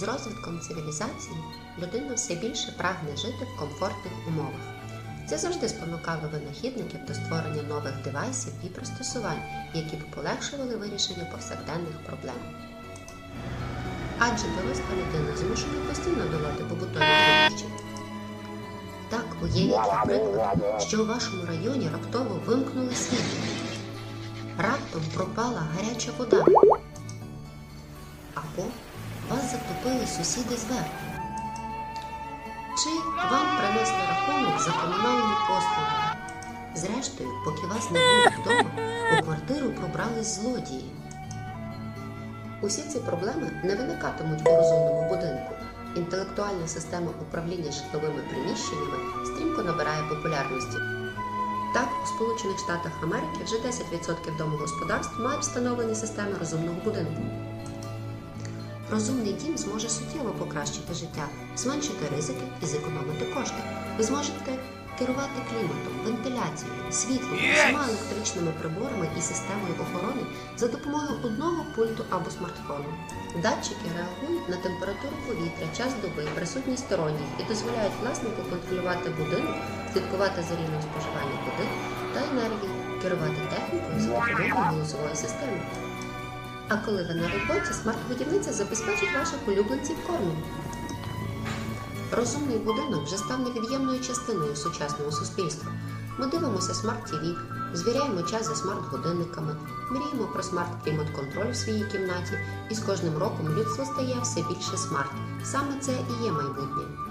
З розвитком цивілізації людина все більше прагне жити в комфортних умовах. Це завжди спонукало винахідників до створення нових девайсів і пристосувань, які б полегшували вирішення повсякденних проблем. Адже доросла людина змушена постійно долати побутові труднощі. Так, уявіть, наприклад, що у вашому районі раптово вимкнули світло. Раптом пропала гаряча вода. Або вас затопили сусіди зверху. Чи вам принесли рахунок за комунальні послуги? Зрештою, поки вас не було вдома, у квартиру пробрались злодії. Усі ці проблеми не виникатимуть у розумному будинку. Інтелектуальна система управління житловими приміщеннями стрімко набирає популярності. Так, у Сполучених Штатах Америки вже 10% домогосподарств мають встановлені системи розумного будинку. Розумний дім зможе суттєво покращити життя, зменшити ризики і зекономити кошти. Ви зможете керувати кліматом, вентиляцією, світлом, усіма електричними приборами і системою охорони за допомогою одного пульту або смартфону. Датчики реагують на температуру повітря, час доби, присутність сторонніх і дозволяють власнику контролювати будинок, слідкувати за рівнем споживання води та енергії, керувати технікою за допомогою голосової системи. А коли ви на роботі, смарт-будівниця забезпечить ваших улюбленців кормом. Розумний будинок вже став невід'ємною частиною сучасного суспільства. Ми дивимося смарт-ТВ, звіряємо час за смарт-годинниками, мріємо про смарт-клімат-контроль в своїй кімнаті, і з кожним роком людство стає все більше смарт. Саме це і є майбутнє.